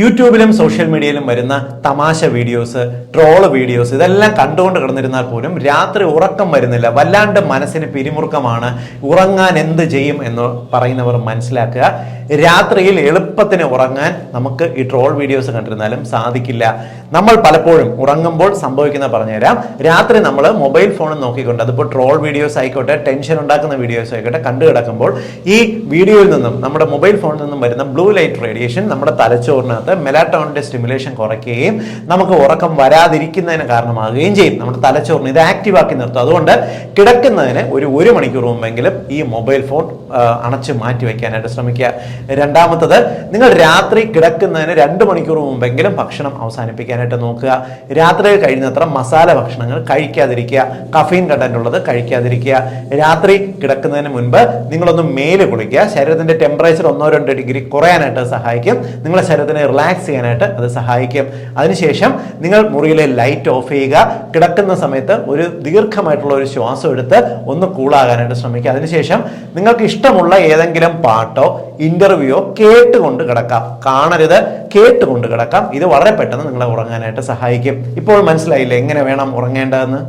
യൂട്യൂബിലും സോഷ്യൽ മീഡിയയിലും വരുന്ന തമാശ വീഡിയോസ് ട്രോൾ വീഡിയോസ് ഇതെല്ലാം കണ്ടുകൊണ്ട് കിടന്നിരുന്നാൽ പോലും രാത്രി ഉറക്കം വരുന്നില്ല. വല്ലാണ്ട് മനസ്സിന് പിരിമുറുക്കമാണ്. ഉറങ്ങാൻ എന്ത് ചെയ്യും എന്ന് പറയുന്നവർ മനസ്സിലാക്കുക. രാത്രിയിൽ എളുപ്പത്തിന് ഉറങ്ങാൻ നമുക്ക് ഈ ട്രോൾ വീഡിയോസ് കണ്ടിരുന്നാലും സാധിക്കില്ല. നമ്മൾ പലപ്പോഴും ഉറങ്ങുമ്പോൾ സംഭവിക്കുന്ന പറഞ്ഞുതരാം. രാത്രി നമ്മൾ മൊബൈൽ ഫോൺ നോക്കിക്കൊണ്ട് അതിപ്പോൾ ട്രോൾ വീഡിയോസ് ആയിക്കോട്ടെ ടെൻഷൻ ഉണ്ടാക്കുന്ന വീഡിയോസ് ആയിക്കോട്ടെ കണ്ടു കിടക്കുമ്പോൾ ഈ വീഡിയോയിൽ നിന്നും നമ്മുടെ മൊബൈൽ ഫോണിൽ നിന്നും വരുന്ന ബ്ലൂ ലൈറ്റ് റേഡിയേഷൻ നമ്മുടെ തലച്ചോറിനകത്ത് മെലാറ്റോണിന്റെ സ്റ്റിമുലേഷൻ കുറയ്ക്കുകയും നമുക്ക് ഉറക്കം വരാതിരിക്കുന്നതിന് കാരണമാകുകയും ചെയ്യും. നമ്മുടെ തലച്ചോറിന് ഇത് ആക്റ്റീവാക്കി നിർത്തും. അതുകൊണ്ട് കിടക്കുന്നതിന് ഒരു ഒരു മണിക്കൂർ മുമ്പെങ്കിലും ഈ മൊബൈൽ ഫോൺ അണച്ച് മാറ്റി വയ്ക്കാനായിട്ട് ശ്രമിക്കുക. രണ്ടാമത്തത് നിങ്ങൾ രാത്രി കിടക്കുന്നതിന് രണ്ട് മണിക്കൂർ മുമ്പെങ്കിലും ഭക്ഷണം അവസാനിപ്പിക്കാനായിട്ട് നോക്കുക. രാത്രി കഴിയുന്നത്ര മസാല ഭക്ഷണങ്ങൾ കഴിക്കാതിരിക്കുക. കഫീൻ കണ്ടന്റ് ഉള്ളത് കഴിക്കാതിരിക്കുക. രാത്രി കിടക്കുന്നതിന് മുൻപ് നിങ്ങളൊന്ന് മേൽ കുളിക്കുക. ശരീരത്തിന്റെ ടെമ്പറേച്ചർ ഒന്നോ രണ്ടോ ഡിഗ്രി കുറയാനായിട്ട് സഹായിക്കും. നിങ്ങളുടെ ശരീരത്തിനെ റിലാക്സ് ചെയ്യാനായിട്ട് അത് സഹായിക്കും. അതിനുശേഷം നിങ്ങൾ മുറിയിലെ ലൈറ്റ് ഓഫ് ചെയ്യുക. കിടക്കുന്ന സമയത്ത് ഒരു ദീർഘമായിട്ടുള്ള ഒരു ശ്വാസം എടുത്ത് ഒന്ന് കൂളാകാനായിട്ട് ശ്രമിക്കുക. അതിനുശേഷം നിങ്ങൾക്ക് ഇഷ്ടമുള്ള ഏതെങ്കിലും പാട്ടോ ഇന്റർവ്യൂയോ കേട്ടുകൊണ്ട് കിടക്കാം. കാണരുത് കേട്ടുകൊണ്ട് കിടക്കാം. ഇത് വളരെ പെട്ടെന്ന് നിങ്ങളെ ഉറങ്ങാനായിട്ട് സഹായിക്കും. ഇപ്പോൾ മനസ്സിലായില്ലേ എങ്ങനെ വേണം ഉറങ്ങേണ്ടതെന്ന്?